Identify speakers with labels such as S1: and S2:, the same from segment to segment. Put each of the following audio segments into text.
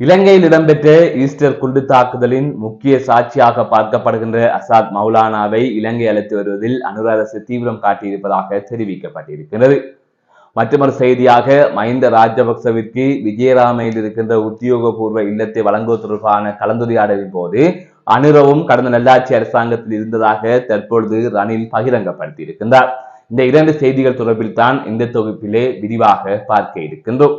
S1: இலங்கையில் இடம்பெற்ற ஈஸ்டர் குண்டு தாக்குதலின் முக்கிய சாட்சியாக பார்க்கப்படுகின்ற அசாத் மௌலானாவை இலங்கை அழைத்து வருவதில் அனுர அரசு தீவிரம் காட்டியிருப்பதாக தெரிவிக்கப்பட்டிருக்கிறது மற்றொரு செய்தியாக மஹிந்த ராஜபக்சவிற்கு விஜயராமையில் இருக்கின்ற உத்தியோகபூர்வ இல்லத்தை வழங்குவது தொடர்பான கலந்துரையாடலின் போது அனுரவும் கடந்த நல்லாட்சி அரசாங்கத்தில் இருந்ததாக தற்பொழுது ரணில் பகிரங்கப்படுத்தியிருக்கின்றார். இந்த இரண்டு செய்திகள் தொடர்பில் தான் இந்த தொகுப்பிலே விரிவாக பார்க்க இருக்கின்றோம்.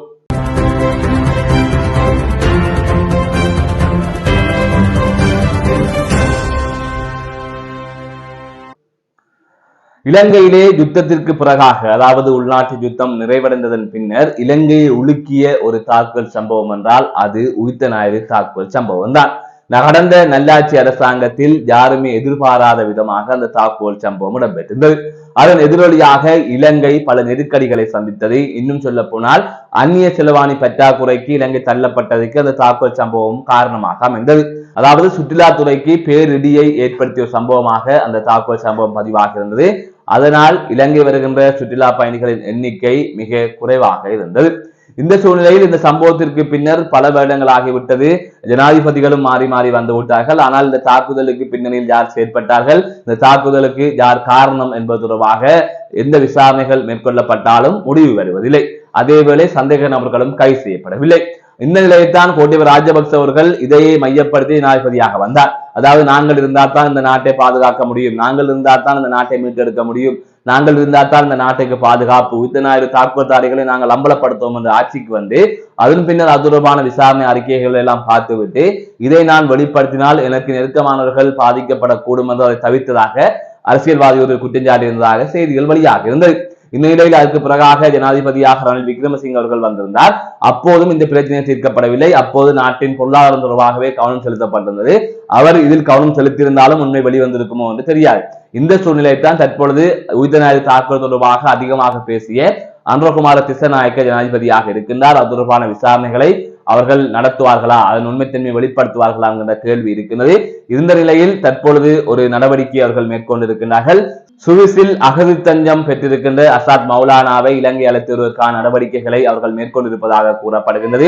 S1: இலங்கையிலே யுத்தத்திற்கு பிறகாக அதாவது உள்நாட்டு யுத்தம் நிறைவடைந்ததன் பின்னர் இலங்கையை உலுக்கிய ஒரு தாக்குதல் சம்பவம் என்றால் அது உயிர்த்த ஞாயிறு தாக்குதல் சம்பவம் தான். நடந்த நல்லாட்சி அரசாங்கத்தில் யாருமே எதிர்பாராத விதமாக அந்த தாக்குதல் சம்பவம் இடம்பெற்றிருந்தது. அதன் எதிரொலியாக இலங்கை பல நெருக்கடிகளை சந்தித்தது. இன்னும் சொல்ல போனால் அந்நிய செலவாணி பற்றாக்குறைக்கு இலங்கை தள்ளப்பட்டதற்கு அந்த தாக்குதல் சம்பவம் காரணமாக அமைந்தது. அதாவது சுற்றுலாத்துறைக்கு பேரிடியை ஏற்படுத்திய சம்பவமாக அந்த தாக்குதல் சம்பவம் பதிவாக இருந்தது அதனால் இலங்கை வருகின்ற சுற்றுலா பயணிகளின் எண்ணிக்கை மிக குறைவாக இருந்தது. இந்த சூழ்நிலையில் இந்த சம்பவத்திற்கு பின்னர் பல வருடங்கள் ஆகிவிட்டது. ஜனாதிபதிகளும் மாறி மாறி வந்து விட்டார்கள். ஆனால் இந்த தாக்குதலுக்கு பின்னணியில் யார் செயற்பட்டார்கள்? இந்த தாக்குதலுக்கு யார் காரணம் என்பது தொடர்பாக எந்த விசாரணைகள் மேற்கொள்ளப்பட்டாலும் முடிவு வருவதில்லை. அதேவேளை சந்தேக நபர்களும் கைது செய்யப்படவில்லை. இந்த நிலையைத்தான் கோட்டவர் ராஜபக்ச அவர்கள் இதையே மையப்படுத்தி ஜனாதிபதியாக வந்தார். அதாவது நாங்கள் இருந்தால் தான் இந்த நாட்டை பாதுகாக்க முடியும். நாங்கள் இருந்தால் தான் இந்த நாட்டை மீட்டெடுக்க முடியும். நாங்கள் இருந்தால் தான் இந்த நாட்டுக்கு பாதுகாப்பு. இத்தனாயிரம் தாக்குதல்தாரிகளை நாங்கள் அம்பலப்படுத்துவோம் என்ற ஆட்சிக்கு வந்து அதன் பின்னர் அதுரமான விசாரணை அறிக்கைகளை எல்லாம் பார்த்துவிட்டு இதை நான் வெளிப்படுத்தினால் எனக்கு நெருக்கமானவர்கள் பாதிக்கப்படக்கூடும் என்று அதை தவிர்த்ததாக அரசியல்வாதி ஒரு குற்றஞ்சாட்டி இருந்ததாக செய்திகள் வழியாக இருந்தது. இந்நிலையில் அதற்கு பிறகாக ஜனாதிபதியாக ரணில் விக்ரமசிங்க அவர்கள் வந்திருந்தார். அப்போதும் இந்த பிரச்சனை தீர்க்கப்படவில்லை. அப்போது நாட்டின் பொருளாதாரம் தொடர்பாகவே கவனம் செலுத்தப்பட்டிருந்தது. அவர் இதில் கவனம் செலுத்தியிருந்தாலும் உண்மை வெளிவந்திருக்குமோ என்று தெரியாது. இந்த சூழ்நிலை தான் தற்பொழுது உயிர்த்தநாயக தாக்குதல் தொடர்பாக அதிகமாக பேசிய அன்றகுமார திசநாயக்க ஜனாதிபதியாக இருக்கின்றார். அது தொடர்பான விசாரணைகளை அவர்கள் நடத்துவார்களா? அதன் உண்மைத்தன்மை வெளிப்படுத்துவார்களா என்கிற கேள்வி இருக்கின்றது. இருந்த நிலையில் தற்பொழுது ஒரு நடவடிக்கை அவர்கள் மேற்கொண்டிருக்கிறார்கள் சுவிஸில் அகதி தஞ்சம் பெற்றிருக்கின்ற அசாத் மௌலானாவை இலங்கை அழைத்திருவதற்கான நடவடிக்கைகளை அவர்கள் மேற்கொண்டிருப்பதாக கூறப்படுகின்றது.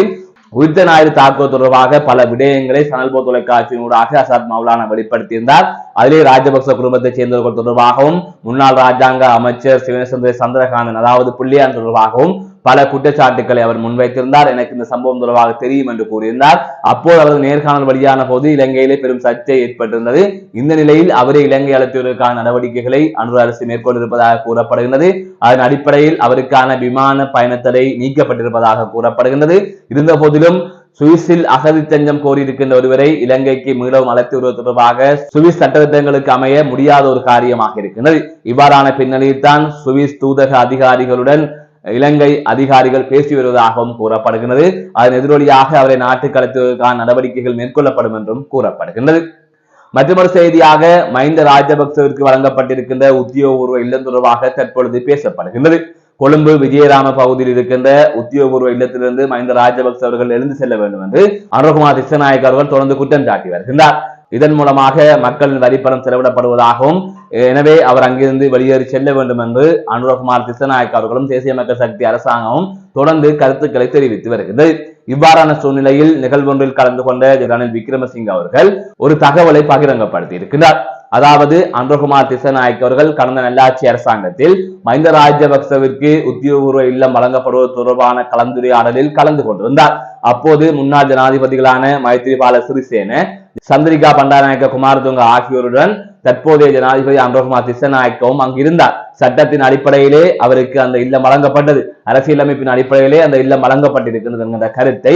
S1: உயிர்த்த ஞாயிறு தாக்குவது தொடர்பாக பல விடயங்களை சனல்போ தொலைக்காட்சியினூடாக அசாத் மௌலானா வெளிப்படுத்தியிருந்தார். அதிலே ராஜபக்ச குடும்பத்தைச் சேர்ந்தவர்கள் தொடர்பாகவும் முன்னாள் ராஜாங்க அமைச்சர் சிவனேசந்திர சந்திரகாந்தன் அதாவது புள்ளியான் தொடர்பாகவும் பல குற்றச்சாட்டுக்களை அவர் முன்வைத்திருந்தார். எனக்கு இந்த சம்பவம் தொடர்பாக தெரியும் என்று கூறியிருந்தார். அப்போது அவரது நேர்காணல் வழியான போது இலங்கையிலே பெரும் சர்ச்சை ஏற்பட்டிருந்தது. இந்த நிலையில் அவரை இலங்கை அழைத்துவதற்கான நடவடிக்கைகளை அனுர அரசு மேற்கொண்டிருப்பதாக கூறப்படுகின்றது. அதன் அடிப்படையில் அவருக்கான விமான பயணத்தடை நீக்கப்பட்டிருப்பதாக கூறப்படுகின்றது. இருந்த போதிலும் சுவிஸில் அகதி தஞ்சம் கோரியிருக்கின்ற ஒருவரை இலங்கைக்கு மீளவும் அழைத்து வருவது தொடர்பாக சுவிஸ் சட்டத்திட்டங்களுக்கு அமைய முடியாத ஒரு காரியமாக இருக்கின்றது. இவ்வாறான பின்னணியில் தான் சுவிஸ் தூதக அதிகாரிகளுடன் இலங்கை அதிகாரிகள் பேசி வருவதாகவும் கூறப்படுகிறது அதன் எதிரொலியாக அவரை நாட்டுக்கு கடத்துவதற்கான நடவடிக்கைகள் மேற்கொள்ளப்படும் என்றும் கூறப்படுகின்றது. மற்றொரு செய்தியாக மஹிந்த ராஜபக்சவிற்கு வழங்கப்பட்டிருக்கின்ற உத்தியோகபூர்வ இல்லம் தொடர்பாக தற்பொழுது பேசப்படுகின்றது. கொழும்பு விஜயராம பகுதியில் இருக்கின்ற உத்தியோகபூர்வ இல்லத்திலிருந்து மஹிந்த ராஜபக்ச அவர்கள் எழுந்து செல்ல வேண்டும் என்று அனுரகுமார் திசநாயக் அவர்கள் தொடர்ந்து குற்றம் சாட்டி வருகின்றார். இதன் மூலமாக மக்களின் வரிப்பணம் செலவிடப்படுவதாகவும் எனவே அவர் அங்கிருந்து வெளியேறி செல்ல வேண்டும் என்று அனுரகுமார் திசநாயக் அவர்களும் தேசிய மக்கள் சக்தி அரசாங்கமும் தொடர்ந்து கருத்துக்களை தெரிவித்து வருகிறது. இவ்வாறான சூழ்நிலையில் நிகழ்வொன்றில் கலந்து கொண்ட ரணில் விக்ரமசிங்க அவர்கள் ஒரு தகவலை பகிரங்கப்படுத்தி இருக்கிறார் அதாவது அன்றகுமார் திசநாயக் அவர்கள் கடந்த நல்லாட்சி அரசாங்கத்தில் மஹிந்த ராஜபக்சவிற்கு உத்தியோகபூர்வ இல்லம் வழங்கப்படுவது தொடர்பான கலந்துரையாடலில் கலந்து கொண்டிருந்தார். அப்போது முன்னாள் ஜனாதிபதிகளான மைத்ரிபால சிறிசேன சந்திரிகா பண்டாரநாயக்க குமாரதுங்க ஆகியோருடன் தற்போதைய ஜனாதிபதி அன்றகுமார் திசநாயக்கவும் அங்கிருந்தார் சட்டத்தின் அடிப்படையிலே அவருக்கு அந்த இல்லம் வழங்கப்பட்டது. அரசியலமைப்பின் அடிப்படையிலே அந்த இல்லம் வழங்கப்பட்டிருக்கிறது என்கிற கருத்தை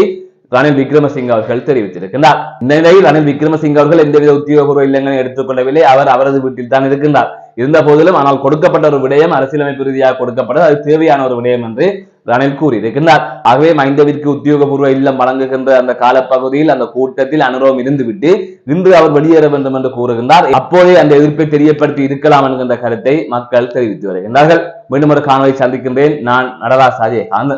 S1: ரணில் விக்ரமசிங்க அவர்கள் தெரிவித்திருக்கிறார் இந்த நிலையில் ரணில் விக்ரமசிங்க அவர்கள் எந்தவித உத்தியோகபூர்வ இல்லங்களை எடுத்துக்கொள்ளவில்லை. அவர் அவரது வீட்டில் தான் இருக்கின்றார். இருந்த போதிலும் ஆனால் கொடுக்கப்பட்ட ஒரு விடயம் அரசியலமைப்பு ரீதியாக கொடுக்கப்பட்டது. அது தேவையான ஒரு விடயம் என்று ரணில் கூறியிருக்கின்றார். ஆகவே மைந்தவிற்கு உத்தியோகபூர்வ இல்லம் வழங்குகின்ற அந்த காலப்பகுதியில் அந்த கூட்டத்தில் அனுரவம் இருந்துவிட்டு இன்று அவர் வெளியேற வேண்டும் என்று கூறுகின்றார். அப்போதே அந்த எதிர்ப்பை தெரியப்படுத்தி இருக்கலாம் என்கின்ற கருத்தை மக்கள் தெரிவித்து வருகின்றார்கள். மீண்டும் ஒரு காணொலி சந்திக்கின்றேன். நான் நடராஜ் அஜயகாந்த்